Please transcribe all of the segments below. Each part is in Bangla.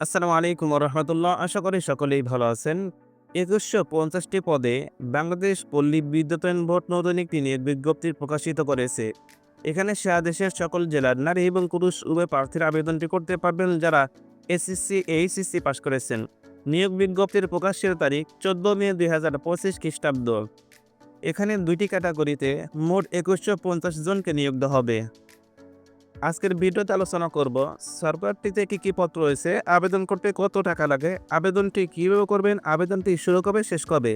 আসসালামু আলাইকুম রহমতুল্লাহ আশা করি সকলেই ভালো আছেন। একুশশো পঞ্চাশটি পদে বাংলাদেশ পল্লী বিদ্যুতায়ন ভোট নতুন একটি নিয়োগ বিজ্ঞপ্তি প্রকাশিত করেছে। এখানে সারা দেশের সকল জেলার নারী এবং পুরুষ উভয় প্রার্থীর আবেদনটি করতে পারবেন যারা এসএসসি, এইচএসসি পাশ করেছেন। নিয়োগ বিজ্ঞপ্তির প্রকাশের তারিখ চোদ্দ মে দুই হাজার পঁচিশ খ্রিস্টাব্দ। এখানে দুইটি ক্যাটাগরিতে মোট একুশশো পঞ্চাশ জনকে নিয়োগ হবে। আজকের ভিডিওতে আলোচনা করব, সরকারটিতে কি কি পত্র রয়েছে, আবেদন করতে কত টাকা লাগে, আবেদনটি কীভাবে করবেন, আবেদনটি শুরু কবে, শেষ কবে?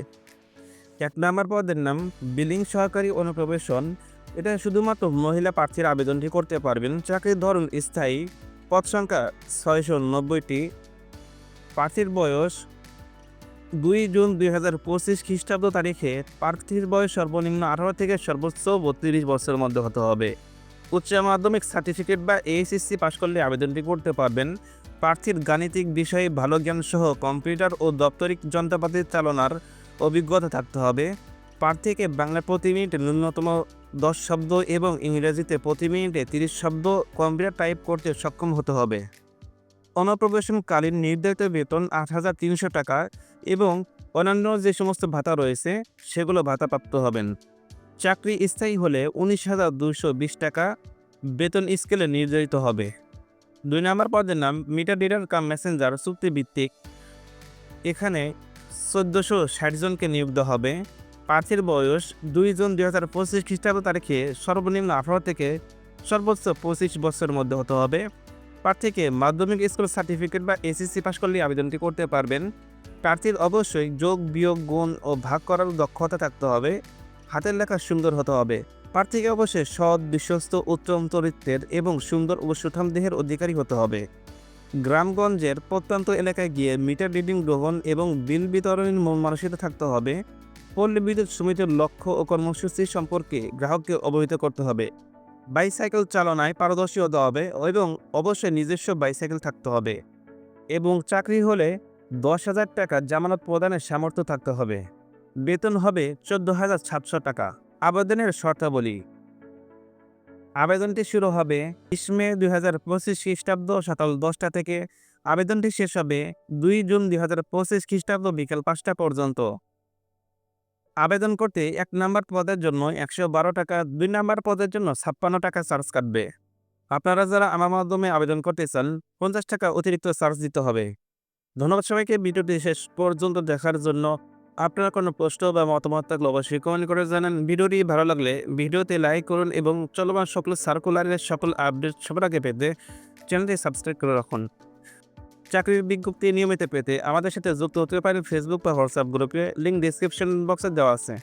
এক নম্বর পদের নাম, বিলিং সহকারী অনুপ্রবেশন। এটা শুধুমাত্র মহিলা প্রার্থীর আবেদনটি করতে পারবেন চাকরির ধরন স্থায়ী পদ সংখ্যা ছয়শো নব্বইটি প্রার্থীর বয়স দুই জুন দুই হাজার পঁচিশ খ্রিস্টাব্দ তারিখে, প্রার্থীর বয়স সর্বনিম্ন আঠারো থেকে সর্বোচ্চ বত্রিশ বছরের মধ্যে হতে হবে। উচ্চ মাধ্যমিক সার্টিফিকেট বা এইচএসসি পাশ করলে আবেদনটি করতে পারবেন। প্রার্থীর গাণিতিক বিষয়ে ভালো জ্ঞান সহ কম্পিউটার ও দপ্তরিক যন্ত্রপাতি চালনার অভিজ্ঞতা থাকতে হবে। প্রার্থীকে বাংলা প্রতি মিনিটে ন্যূনতম দশ শব্দ এবং ইংরেজিতে প্রতি মিনিটে তিরিশ শব্দ কম্পিউটার টাইপ করতে সক্ষম হতে হবে। অনপ্রবেশনকালীন নির্ধারিত বেতন আট হাজার তিনশো টাকা এবং অন্যান্য যে সমস্ত ভাতা রয়েছে, সেগুলো ভাতাপ্রাপ্ত হবেন। চাকরি স্থায়ী হলে উনিশ হাজার দুশো বিশ টাকা বেতন স্কেলে নির্ধারিত হবে। দুই নম্বর পদের নাম, মিটার ডিডার কাম মেসেঞ্জার চুক্তিভিত্তিক। এখানে চোদ্দোশো ষাট জনকে নিয়োগ দেওয়া হবে। প্রার্থীর বয়স দুই জুন দুই হাজার পঁচিশ খ্রিস্টাব্দ তারিখে সর্বনিম্ন আঠারো থেকে সর্বোচ্চ পঁচিশ বছরের মধ্যে হতে হবে। প্রার্থীকে মাধ্যমিক স্কুল সার্টিফিকেট বা এসএসসি পাশ করলে আবেদনটি করতে পারবেন। প্রার্থীর অবশ্যই যোগ, বিয়োগ, গুণ ও ভাগ করার দক্ষতা থাকতে হবে। হাতের লেখা সুন্দর হতে হবে। প্রার্থীকে অবশ্যই সৎ, বিশ্বস্ত, উত্তম চরিত্রের এবং সুন্দর ও সুঠাম দেহের অধিকারী হতে হবে। গ্রামগঞ্জের প্রত্যন্ত এলাকায় গিয়ে মিটার রিডিং গ্রহণ এবং বিল বিতরণের মন মানসিকতা থাকতে হবে। পল্লী বিদ্যুৎ সমিতির লক্ষ্য ও কর্মসূচি সম্পর্কে গ্রাহককে অবহিত করতে হবে। বাইসাইকেল চালনায় পারদর্শী হতে হবে এবং অবশ্যই নিজস্ব বাইসাইকেল থাকতে হবে। এবং চাকরি হলে দশ হাজার টাকা জামানত প্রদানের সামর্থ্য থাকতে হবে। বেতন হবে চোদ্দ হাজার সাতশো টাকা। আবেদনের শর্তাবলী। আবেদনটি শুরু হবে বিশ মে দুই হাজার পঁচিশ খ্রিস্টাব্দ সকাল দশটা থেকে। আবেদনটি শেষ হবে দুই জুন দুই হাজার পঁচিশ খ্রিস্টাব্দ বিকেল পাঁচটা পর্যন্ত। আবেদন করতে এক নম্বর পদের জন্য একশো বারো টাকা, দুই নম্বর পদের জন্য ছাপ্পান্ন টাকা চার্জ কাটবে। আপনারা যারা আমার মাধ্যমে আবেদন করতে চান, পঞ্চাশ টাকা অতিরিক্ত চার্জ দিতে হবে। ধন্যবাদ সবাইকে, ভিডিওটি শেষ পর্যন্ত দেখার জন্য আপনার কোনো প্রশ্ন বা মতামত থাকলে অবশ্যই কমেন্ট করে জানান। ভিডিওটি ভালো লাগলে ভিডিওতে লাইক করুন এবং চলমান সকল সার্কুলারের সকল আপডেট সবার আগে পেতে চ্যানেলটি সাবস্ক্রাইব করে রাখুন। চাকরির বিজ্ঞপ্তি নিয়মিত পেতে আমাদের সাথে যুক্ত হতে পারেন ফেসবুক বা হোয়াটসঅ্যাপ গ্রুপে লিঙ্ক ডিসক্রিপশন বক্সে দেওয়া আছে।